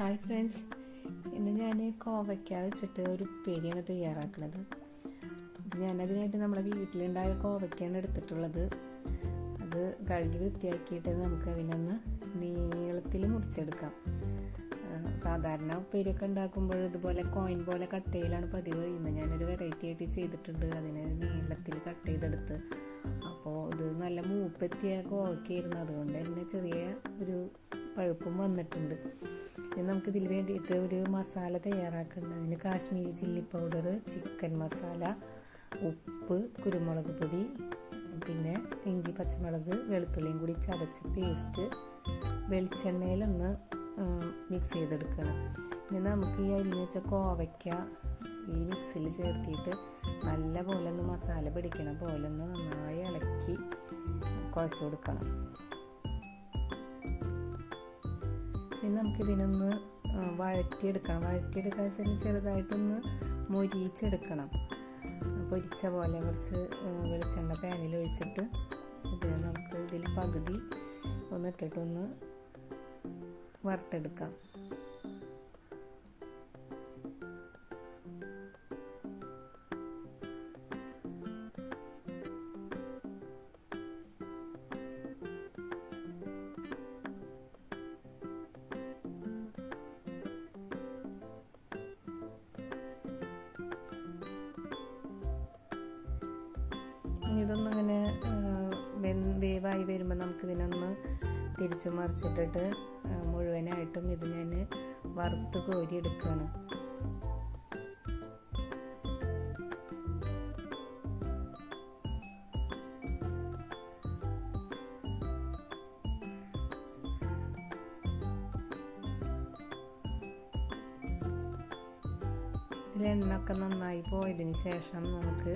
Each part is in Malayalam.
Hi friends. ഇന്ന് ഞാൻ കോവയ്ക്ക വെച്ചിട്ട് ഒരു ഉപ്പേരിയാണ് തയ്യാറാക്കുന്നത്. ഞാനതിനായിട്ട് നമ്മുടെ വീട്ടിലുണ്ടായ കോവയ്ക്കാണ് എടുത്തിട്ടുള്ളത്. അത് കഴുകി വൃത്തിയാക്കിയിട്ട് നമുക്ക് അതിനൊന്ന് നീളത്തിൽ മുറിച്ചെടുക്കാം. സാധാരണ ഉപ്പേരിയൊക്കെ ഉണ്ടാക്കുമ്പോൾ ഇതുപോലെ കോയിൻ പോലെ കട്ട് ചെയ്യലാണ് പതിവ്. ഇന്ന് ഞാനൊരു വെറൈറ്റി ആയിട്ട് ചെയ്തിട്ടുണ്ട്. അതിനെ നീളത്തിൽ കട്ട് ചെയ്തെടുത്ത്. അപ്പോൾ ഇത് നല്ല മൂപ്പെത്തിയ കോവയ്ക്കായിരുന്നു അതുകൊണ്ട് തന്നെ ചെറിയ ഒരു പഴുപ്പും വന്നിട്ടുണ്ട്. ഇനി നമുക്ക് ഇതിൽ വേണ്ടിയിട്ട് ഒരു മസാല തയ്യാറാക്കേണ്ടത്. അതിന് Kashmiri chilli powder chicken masala ഉപ്പ് കുരുമുളക് പൊടി പിന്നെ ഇഞ്ചി പച്ചമുളക് വെളുത്തുള്ളിയും കൂടി ചതച്ച പേസ്റ്റ് വെളിച്ചെണ്ണയിലൊന്ന് മിക്സ് ചെയ്തെടുക്കണം ഇനി നമുക്ക് ഈ അരിഞ്ഞ് വെച്ച കോവയ്ക്ക ഈ മിക്സിയിൽ ചേർത്തിയിട്ട് നല്ല പോലെ ഒന്ന് മസാല പിടിക്കണ പോലെ ഒന്ന് നന്നായി ഇളക്കി കുഴച്ച് കൊടുക്കണം. ഇനി നമുക്കിതിനൊന്ന് വഴറ്റിയെടുക്കണം. വഴറ്റിയെടുക്കാൻ വെച്ചാൽ ചെറുതായിട്ടൊന്ന് മൊരിയിച്ചെടുക്കണം. പൊരിച്ച പോലെ കുറച്ച് വെളിച്ചെണ്ണ പാനിൽ ഒഴിച്ചിട്ട് ഇത് നമുക്ക് ഇതിൽ പകുതി ഒന്നിട്ടിട്ടൊന്ന് വറുത്തെടുക്കാം. ഇതൊന്നും ഇങ്ങനെ വേവായി വരുമ്പോൾ നമുക്ക് ഇതിനൊന്ന് തിരിച്ചു മറിച്ചിട്ടിട്ട് മുഴുവനായിട്ടും ഇത് ഞാൻ വറുത്ത് കോരി എടുക്കുകയാണ് ഇതിൽ നന്നായി പോയതിന് ശേഷം നമുക്ക്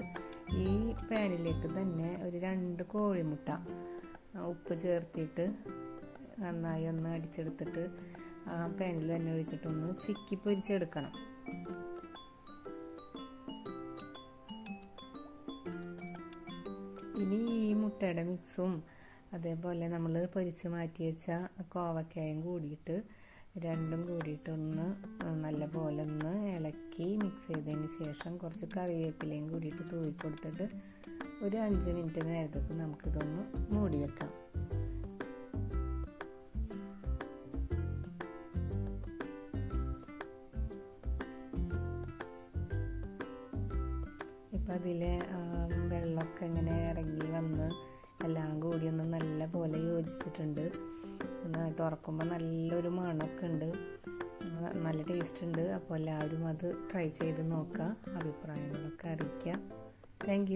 ഈ പാനിലേക്ക് തന്നെ ഒരു രണ്ട് കോഴിമുട്ട ഉപ്പ് ചേർത്തിട്ട് നന്നായി ഒന്ന് അടിച്ചെടുത്തിട്ട് ആ പാനിൽ തന്നെ ഒഴിച്ചിട്ടൊന്ന് ചിക്കി പൊരിച്ചെടുക്കണം. ഇനി ഈ മുട്ടയുടെ മിക്സും അതേപോലെ നമ്മൾ പൊരിച്ച് മാറ്റി വെച്ച കോവക്കായും കൂടിയിട്ട് രണ്ടും കൂടിയിട്ടൊന്ന് നല്ല പോലെ ഒന്ന് ഇളക്കി മിക്സ് ചെയ്തതിന് ശേഷം കുറച്ച് കറിവേപ്പിലയും കൂടിയിട്ട് തൂവി കൊടുത്തിട്ട് ഒരു അഞ്ച് മിനിറ്റ് നേരത്തേക്ക് നമുക്കിതൊന്ന് മൂടി വെക്കാം. ഇപ്പം അതിലെ വെള്ളമൊക്കെ ഇങ്ങനെ ഇറങ്ങി വന്ന് എല്ലാം കൂടി ഒന്ന് നല്ല പോലെ യോജിച്ചിട്ടുണ്ട് തുറക്കുമ്പോൾ നല്ലൊരു മണമൊക്കെ ഉണ്ട്. നല്ല ടേസ്റ്റ് ഉണ്ട്. അപ്പോൾ എല്ലാവരും അത് ട്രൈ ചെയ്ത് നോക്കുക. അഭിപ്രായങ്ങളൊക്കെ അറിയിക്കുക. താങ്ക്